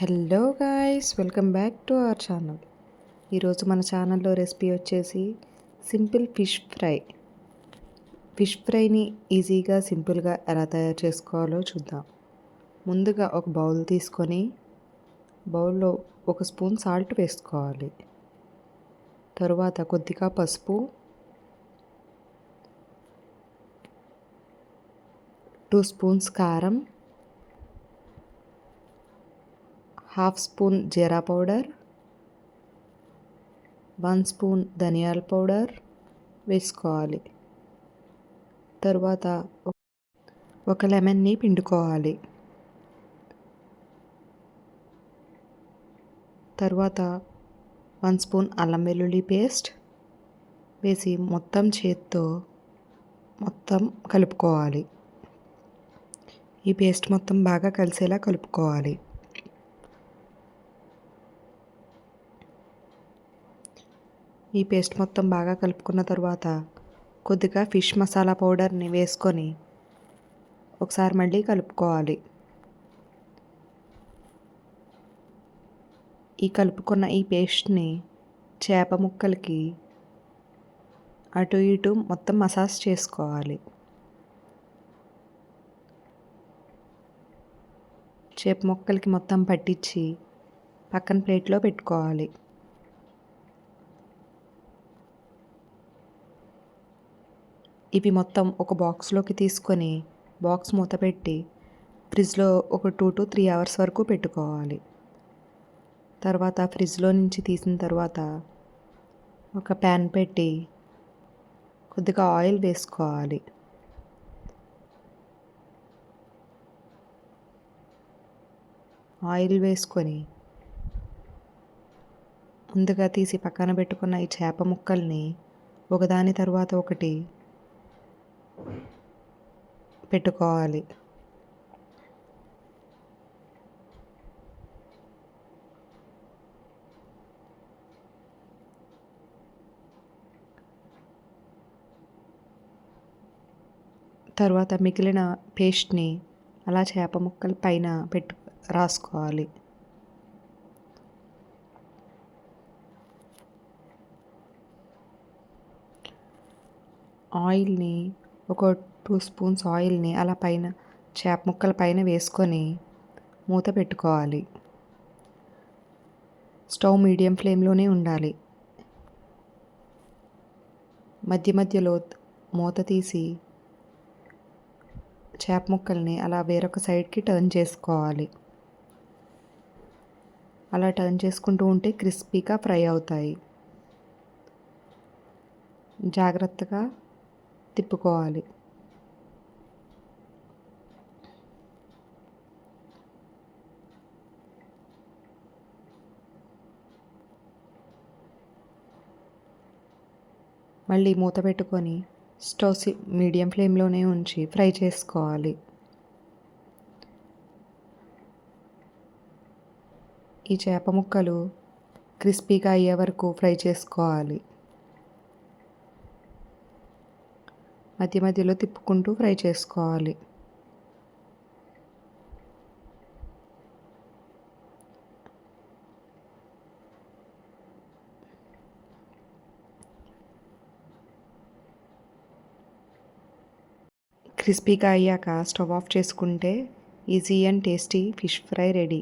Hello guys welcome back to our channel. ఈరోజు మన ఛానల్లో రెసిపీ వచ్చేసి సింపుల్ ఫిష్ ఫ్రై. ఫిష్ ఫ్రైని ఈజీగా సింపుల్గా ఎలా తయారు చేసుకోవాలో చూద్దాం. ముందుగా ఒక బౌల్ తీసుకొని బౌల్లో ఒక స్పూన్ సాల్ట్ వేసుకోవాలి. తరువాత కొద్దిగా పసుపు టూ స్పూన్స్ కారం half spoon jeera powder one spoon ధనియాల పౌడర్ వేసుకోవాలి. తరువాత ఒక లెమన్ని పిండుకోవాలి. తర్వాత వన్ స్పూన్ అల్లం వెల్లుల్లి పేస్ట్ వేసి మొత్తం చేత్తో మొత్తం కలుపుకోవాలి. ఈ పేస్ట్ మొత్తం బాగా కలిసేలా కలుపుకోవాలి. ఈ పేస్ట్ మొత్తం బాగా కలుపుకున్న తర్వాత కొద్దిగా ఫిష్ మసాలా పౌడర్ని వేసుకొని ఒకసారి మళ్ళీ కలుపుకోవాలి. ఈ కలుపుకున్న ఈ పేస్ట్ని చేప ముక్కలకి అటు ఇటు మొత్తం మసాజ్ చేసుకోవాలి. చేప ముక్కలకి మొత్తం పట్టించి పక్కన ప్లేట్లో పెట్టుకోవాలి. ఇవి మొత్తం ఒక బాక్స్లోకి తీసుకొని బాక్స్ మూత పెట్టి ఫ్రిడ్జ్లో ఒక టూ టు త్రీ అవర్స్ వరకు పెట్టుకోవాలి. తర్వాత ఫ్రిడ్జ్లో నుంచి తీసిన తర్వాత ఒక ప్యాన్ పెట్టి కొద్దిగా ఆయిల్ వేసుకోవాలి. ఆయిల్ వేసుకొని ముందుగా తీసి పక్కన పెట్టుకున్న ఈ చేప ముక్కల్ని ఒకదాని తర్వాత ఒకటి పెట్టుకోవాలి. తర్వాత మిగిలిన పేస్ట్ని అలా చేప ముక్కల పైన పెట్టు రాసుకోవాలి. ఆయిల్ని ఒక టూ స్పూన్స్ ఆయిల్ని అలా పైన చేప ముక్కల పైన వేసుకొని మూత పెట్టుకోవాలి. స్టవ్ మీడియం ఫ్లేమ్లోనే ఉండాలి. మధ్య మధ్యలో మూత తీసి చేప ముక్కల్ని అలా వేరొక సైడ్కి టర్న్ చేసుకోవాలి. అలా టర్న్ చేసుకుంటూ ఉంటే క్రిస్పీగా ఫ్రై అవుతాయి. జాగ్రత్తగా తిప్పుకోవాలి. మళ్ళీ మూత పెట్టుకొని స్టవ్ మీడియం ఫ్లేమ్లోనే ఉంచి ఫ్రై చేసుకోవాలి. ఈ చేప ముక్కలు క్రిస్పీగా అయ్యే వరకు ఫ్రై చేసుకోవాలి. మధ్య మధ్యలో తిప్పుకుంటూ ఫ్రై చేసుకోవాలి. క్రిస్పీగా అయ్యాక స్టవ్ ఆఫ్ చేసుకుంటే easy and tasty fish fry ready.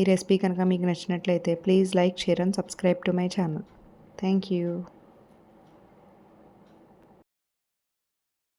ఈ రెసిపీ కనుక మీకు నచ్చినట్లయితే please like share and subscribe to my channel. Thank you.